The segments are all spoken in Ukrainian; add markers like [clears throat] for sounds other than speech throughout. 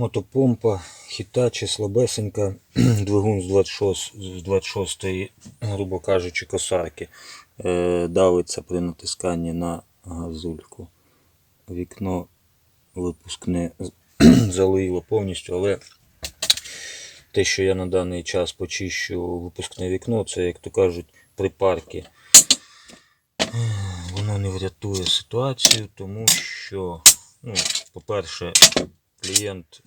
мотопомпа, хітачі, слабесенька, [clears throat] двигун з 26, з 26 грубо кажучи, косарки. Е, давиться при натисканні на газульку. Вікно випускне [clears throat] залило повністю, але те, що я на даний час почищу випускне вікно, це, як то кажуть, припарки. Воно не врятує ситуацію, тому що, ну, по-перше, клієнт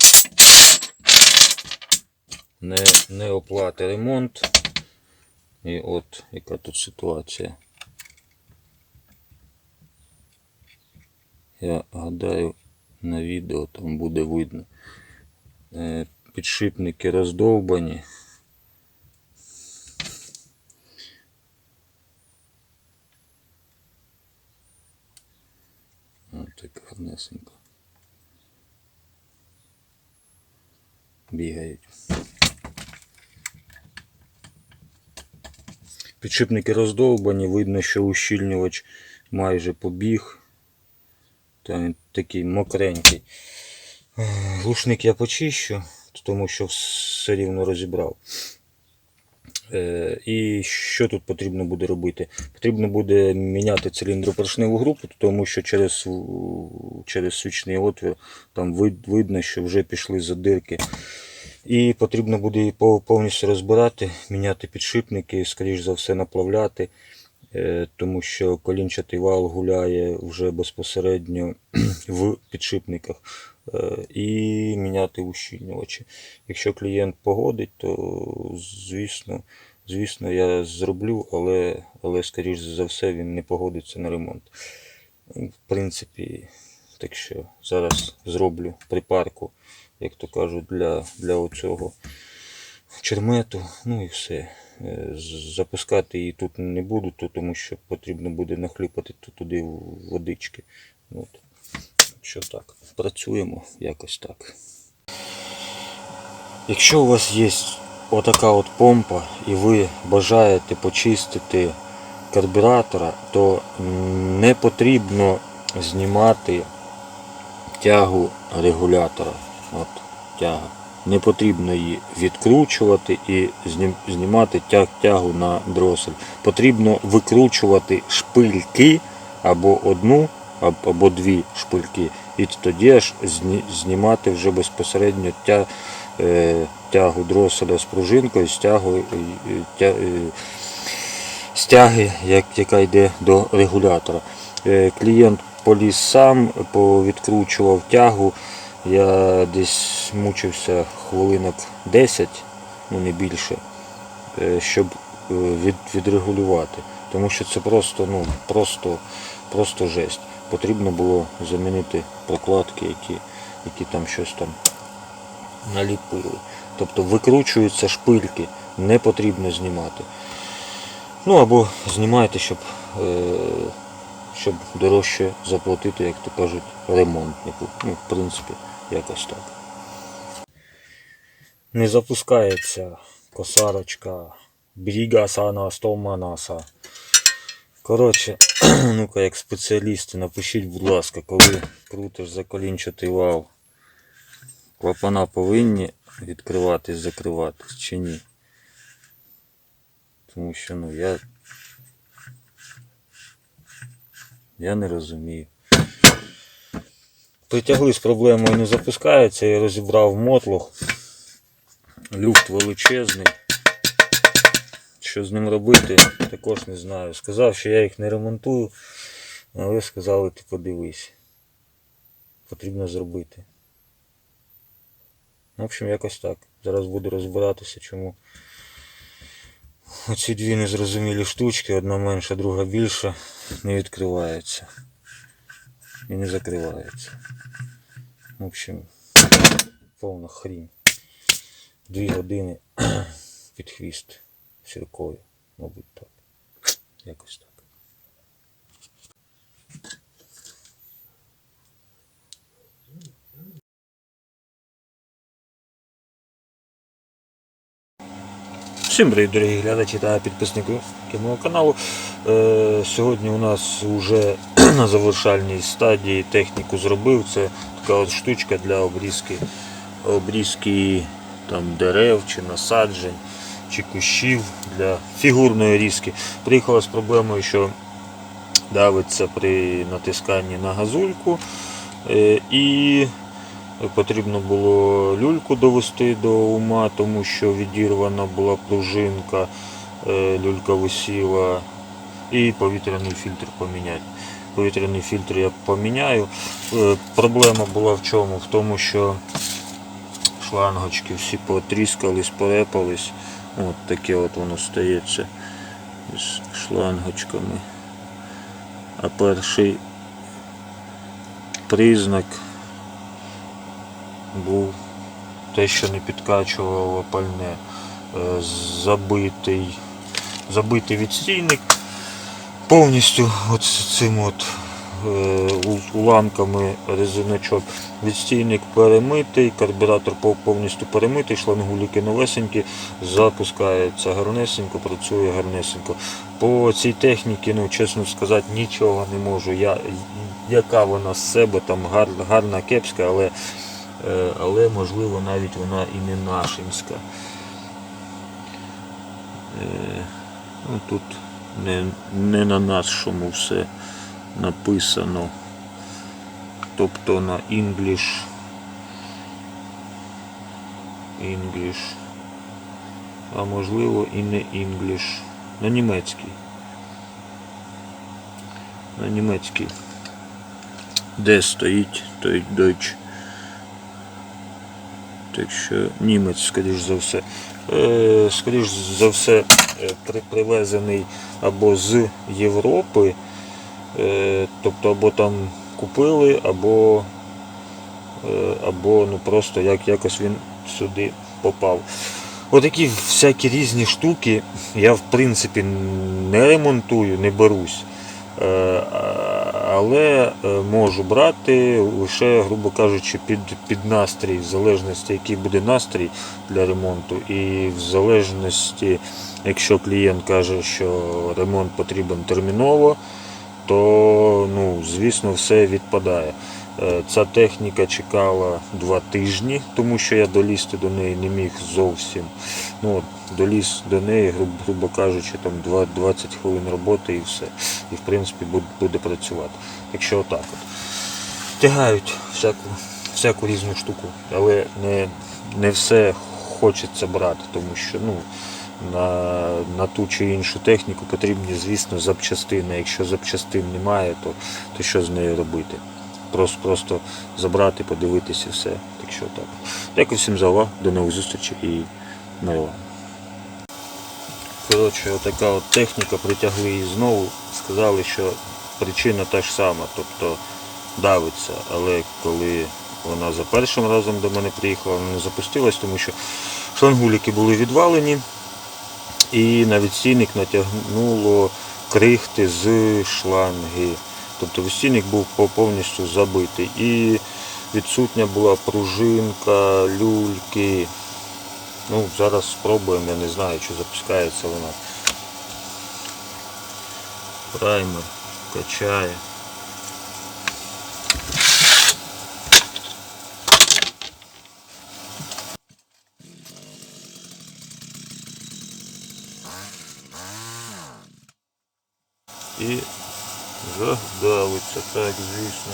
не, не оплатить ремонт. І от яка тут ситуація. Я гадаю, на відео там буде видно. Е, Підшипники роздовбані. Ось так гарнесенько. Бігають. Підшипники роздовбані, видно, що ущільнювач майже побіг. Та він такий мокренький. Глушник я почищу, тому що все рівно розібрав. Е, І що тут потрібно буде робити? Потрібно буде міняти циліндропоршневу групу, тому що через, через свічний отвір там вид- видно, що вже пішли задирки. І потрібно буде її повністю розбирати, міняти підшипники, скоріш за все наплавляти, е, тому що колінчатий вал гуляє вже безпосередньо [clears throat] в підшипниках. Е, І міняти ущільнювачі. Якщо клієнт погодить, то звісно, звісно, я зроблю, але, але скоріш за все він не погодиться на ремонт. В принципі, так що зараз зроблю припарку, як то кажуть, для, для оцього чермету. Ну і все. Е, Запускати її тут не буду, то- тому що потрібно буде нахлюпати ту- туди водички. От. Що так, працюємо якось так. Якщо у вас є отака от помпа і ви бажаєте почистити карбюратора, то не потрібно знімати тягу регулятора. От, тяга. Не потрібно її відкручувати і знімати тяг, тягу на дросель. Потрібно викручувати шпильки або одну, або дві шпильки. І тоді аж знімати вже безпосередньо тя, е, тягу дроселя з пружинкою, з тягою, е, е, тя, е, стяги, як, яка йде до регулятора. Е, Клієнт поліз сам, повідкручував тягу. Я десь мучився хвилинок 10, ну не більше, е, щоб е, від, відрегулювати. Тому що це просто, ну, просто, просто жесть. Потрібно було замінити прокладки, які, які там щось там наліпили. Тобто викручуються шпильки, не потрібно знімати. Ну або знімайте, щоб, е, щоб дорожче заплатити, як то кажуть, ремонтнику. Ну, в принципі, якось так. Не запускається косарочка Бріга Сана Стоманаса. Коротше, [clears throat] ну-ка, як спеціалісти, напишіть, будь ласка, коли крутиш заколінчатий вал, клапана повинні відкриватись, закриватись чи ні. Тому що ну я. Я не розумію. Притягли з проблемою не запускається, я розібрав мотлох. Люфт величезний. Що з ним робити, також не знаю. Сказав, що я їх не ремонтую, але сказали, ти подивись. Потрібно зробити. В общем, якось так. Зараз буду розбиратися, чому оці дві незрозумілі штучки, одна менша, друга більша, не відкривається. І не закривається. В общем, повна хрінь. Дві години [clears throat] під хвіст сіркою, мабуть так. Якось так. Всім привіт, дорогі глядачі та підписники мого каналу. Е, сьогодні у нас вже [clears throat] на завершальній стадії техніку зробив. Це така от штучка для обрізки обрізки там, дерев чи насаджень, чи кущів для фігурної різки. Приїхала з проблемою, що давиться при натисканні на газульку е, і потрібно було люльку довести до ума, тому що відірвана була пружинка, е, люлька висіла і повітряний фільтр поміняти. Повітряний фільтр я поміняю. Е, Проблема була в чому? В тому, що шлангочки всі потріскались, порепались. От таке от воно стається з шлангочками. А перший признак був те, що не підкачувало пальне. Е, Забитий, забитий відстійник повністю от цим от е, уламками резиночок. Відстійник перемитий, карбюратор повністю перемитий, шлангуліки новесенькі, запускається гарнесенько, працює гарнесенько. По цій техніці, ну чесно сказати, нічого не можу. Я, яка вона з себе, там гар, гарна, кепська, але, але можливо навіть вона і не нашинська. Е, ну, тут не, не на нашому все написано. Тобто на English. English. А можливо і не English. На німецький. На німецький. Де стоїть той Deutsch. Так що німець, скоріш за все. Е, скоріш за все, е, привезений або з Європи, е, тобто або там купили, або, або ну, просто як, якось він сюди попав. Отакі всякі різні штуки я в принципі не ремонтую, не берусь. Але е, можу брати лише, грубо кажучи, під, під настрій, в залежності, який буде настрій для ремонту, і в залежності, якщо клієнт каже, що ремонт потрібен терміново, то ну, звісно все відпадає. Е, Ця техніка чекала два тижні, тому що я долізти до неї не міг зовсім. Ну, доліз до неї, грубо, кажучи, там 20 хвилин роботи і все. І в принципі буде працювати. Якщо отак от. Тягають всяку, всяку різну штуку, але не, не все хочеться брати, тому що ну, на, на ту чи іншу техніку потрібні, звісно, запчастини. Якщо запчастин немає, то, то що з нею робити? Просто, просто забрати, подивитися все. Так що так. Дякую всім за увагу, до нових зустрічей і вам. Коротше, отака от техніка, притягли її знову, сказали, що причина та ж сама, тобто давиться, але коли вона за першим разом до мене приїхала, вона не запустилась, тому що шлангуліки були відвалені і на відстійник натягнуло крихти з шланги. Тобто відстійник був по- повністю забитий. І відсутня була пружинка, люльки. Ну, зараз спробуємо, я не знаю, чи запускається вона. Праймер качає. І задавиться, так, звісно.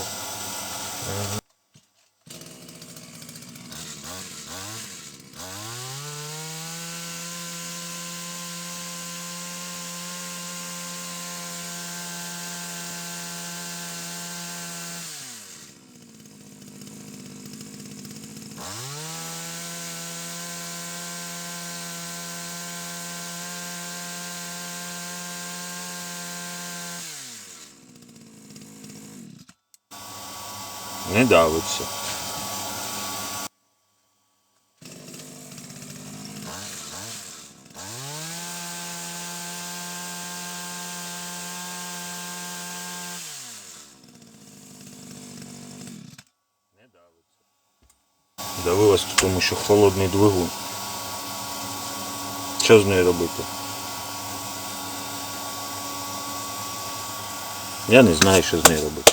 Не давиться. Давилось, тому що холодний двигун. Що з нею робити? Я не знаю, що з нею робити.